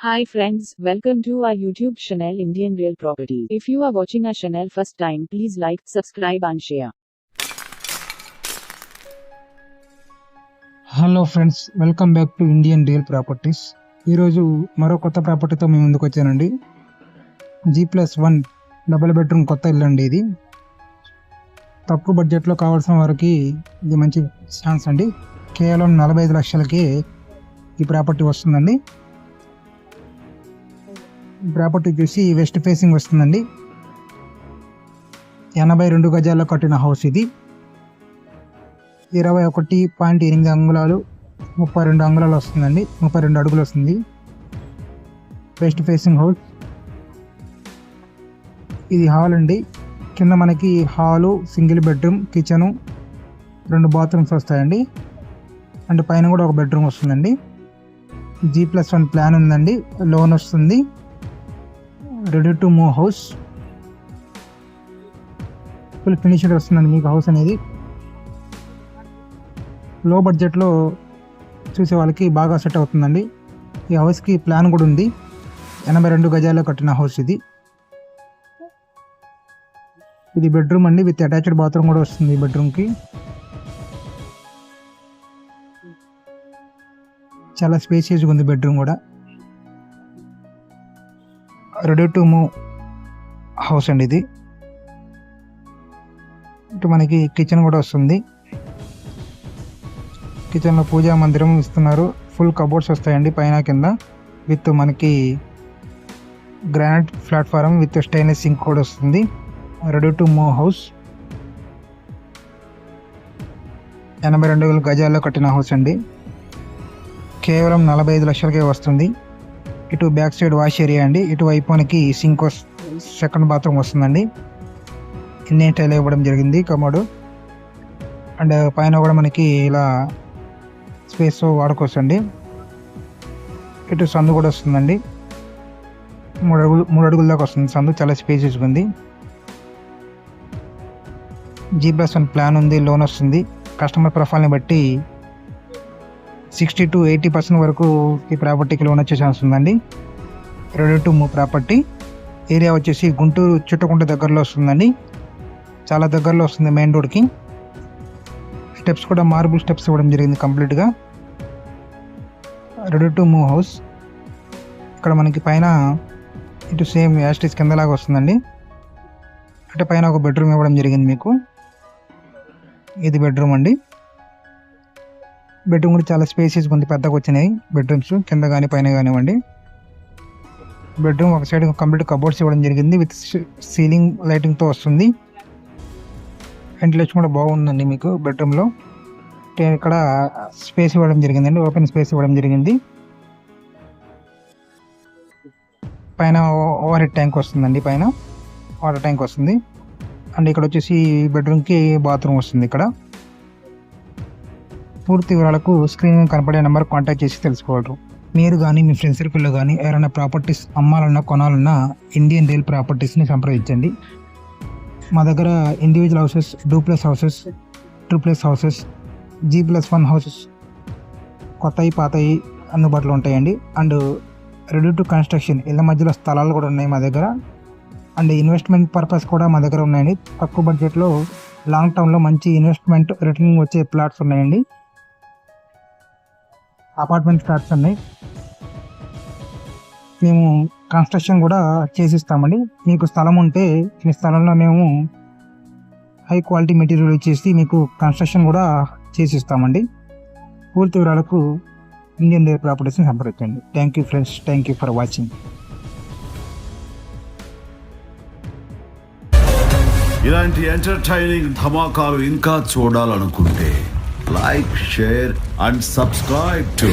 Hi friends, welcome to our YouTube channel Indian Real Property. If you are watching our channel first time, please like, subscribe and share. Hello friends welcome back to Indian real properties ఈరోజు మరో కొత్త ప్రాపర్టీతో మేము ముందుకు వచ్చానండి. G plus one double bedroom కొత్త ఇల్లు అండి ఇది. తక్కువ బడ్జెట్లో కావాల్సిన వారికి ఇది మంచి ఛాన్స్ అండి. కేవలం నలభై ఐదు లక్షలకి ఈ ప్రాపర్టీ వస్తుందండి. ప్రాపర్టీ చూసి వెస్ట్ ఫేసింగ్ వస్తుందండి. ఎనభై రెండు గజాల్లో కట్టిన హౌస్ ఇది. ఇరవై ఒకటి పాయింట్ ఎనిమిది అంగుళాలు ముప్పై రెండు అంగుళాలు వస్తుందండి. ముప్పై రెండు అడుగులు వస్తుంది. West facing house. ఇది హాల్ అండి. కింద మనకి హాలు సింగిల్ బెడ్రూమ్ కిచెను రెండు బాత్రూమ్స్ వస్తాయండి. అండ్ పైన కూడా ఒక బెడ్రూమ్ వస్తుందండి. జీ ప్లస్ వన్ ప్లాన్ ఉందండి. లోన్ వస్తుంది. Ready to move house. Full finished వస్తుందండి మీకు హౌస్ అనేది. లో బడ్జెట్లో చూసే వాళ్ళకి బాగా సెట్ అవుతుందండి. ఈ హౌస్కి ప్లాన్ కూడా ఉంది. ఎనభై రెండు గజాల్లో కట్టిన హౌస్ ఇది. ఇది బెడ్రూమ్ అండి విత్ అటాచ్డ్ బాత్రూమ్ కూడా వస్తుంది ఈ బెడ్రూమ్కి చాలా స్పేసియస్గా ఉంది బెడ్రూమ్ కూడా. రెడీ టు మూవ్ హౌస్ అండి ఇది. ఇటు మనకి కిచెన్ కూడా వస్తుంది. కిచెన్లో పూజా మందిరం ఇస్తున్నారు. ఫుల్ కబోర్డ్స్ వస్తాయండి పైన కింద. విత్ మనకి granite platform with stainless sink కూడా వస్తుంది. రెడీ టు మూవ్ హౌస్ ఎనభై రెండు వేల గజాల్లో కట్టిన హౌస్ అండి. కేవలం నలభై ఐదు లక్షలకే వస్తుంది. ఇటు బ్యాక్ సైడ్ వాష్ ఏరియా అండి. ఇటు వైపు మనకి సింక్ సెకండ్ బాత్రూమ్ వస్తుందండి. ఇండియన్ టైల్ ఇవ్వడం జరిగింది కమోడు. అండ్ పైన కూడా మనకి ఇలా స్పేస్ వాడుకోవచ్చు అండి ఇటు సందు కూడా వస్తుందండి. మూడు అడుగులు మూడు అడుగుల దాకా వస్తుంది సందు. చాలా స్పేసెస్ ఉంది. జీ ప్లస్ వన్ ప్లాన్ ఉంది లోన్ వస్తుంది. కస్టమర్ ప్రొఫైల్ని బట్టి సిక్స్టీ టు ఎయిటీ పర్సెంట్ వరకు ఈ ప్రాపర్టీకి లోన్ వచ్చే ఛాన్స్ ఉందండి. రెండు టు మూవ్ ప్రాపర్టీ. ఏరియా వచ్చేసి గుంటూరు చుట్టుకుంట దగ్గరలో వస్తుందండి. చాలా దగ్గరలో వస్తుంది మెయిన్ రోడ్కి. స్టెప్స్ కూడా మార్బుల్ స్టెప్స్ ఇవ్వడం జరిగింది కంప్లీట్గా. Ready to move house. ఇక్కడ మనకి పైన ఇటు సేమ్ యాస్టిస్ కిందలాగా వస్తుందండి. అంటే పైన ఒక బెడ్రూమ్ ఇవ్వడం జరిగింది మీకు. ఇది బెడ్రూమ్ అండి. బెడ్రూమ్ కూడా చాలా స్పేసెస్ ఉంది పెద్దగా వచ్చినాయి. బెడ్రూమ్స్ కింద కానీ పైన కానివ్వండి. బెడ్రూమ్ ఒక సైడ్ కంప్లీట్ కబోర్డ్స్ ఇవ్వడం జరిగింది విత్ సీలింగ్ లైటింగ్తో వస్తుంది. వెంటిలేషన్ కూడా బాగుందండి మీకు బెడ్రూమ్లో. ఇక్కడ స్పేస్ ఇవ్వడం జరిగిందండి ఓపెన్ స్పేస్ ఇవ్వడం జరిగింది. పైన ఓవర్ హెడ్ ట్యాంక్ వస్తుందండి పైన. వాటర్ ట్యాంక్ వస్తుంది. అండ్ ఇక్కడ వచ్చేసి బెడ్రూమ్కి బాత్రూమ్ వస్తుంది ఇక్కడ. పూర్తి వివరాలకు స్క్రీన్ కనపడే నెంబర్ కాంటాక్ట్ చేసి తెలుసుకోగలరు. మీరు కానీ మీ ఫ్రెండ్స్ సర్కిల్లో కానీ ఎవరైనా ప్రాపర్టీస్ అమ్మాలన్నా కొనాలన్నా ఇండియన్ రియల్ ప్రాపర్టీస్ని సంప్రదించండి. మా దగ్గర individual houses duplex houses triplex houses G plus one houses కొత్తవి పాతవి అందుబాటులో ఉంటాయండి. అండ్ రెడీ టు కన్స్ట్రక్షన్ ఇళ్ళ మధ్యలో స్థలాలు కూడా ఉన్నాయి మా దగ్గర. అండ్ ఇన్వెస్ట్మెంట్ పర్పస్ కూడా మా దగ్గర ఉన్నాయండి. తక్కువ బడ్జెట్లో లాంగ్ టర్మ్లో మంచి ఇన్వెస్ట్మెంట్ రిటర్నింగ్ వచ్చే ప్లాట్స్ ఉన్నాయండి. అపార్ట్మెంట్ ఫ్లాట్స్ ఉన్నాయి. మేము కన్స్ట్రక్షన్ కూడా చేసిస్తామండి. మీకు స్థలం ఉంటే మీ స్థలంలో మేము హై క్వాలిటీ మెటీరియల్ ఇచ్చేసి మీకు కన్స్ట్రక్షన్ కూడా చేసిస్తామండి. పూర్తి వివరాలకు ఇండియన్ లేర్ ప్రాపర్టీస్ని సంప్రదించండి. Thank you friends thank you for watching ఇలాంటి ఎంటర్టైనింగ్ ధమాకాలు ఇంకా చూడాలనుకుంటే like share and subscribe to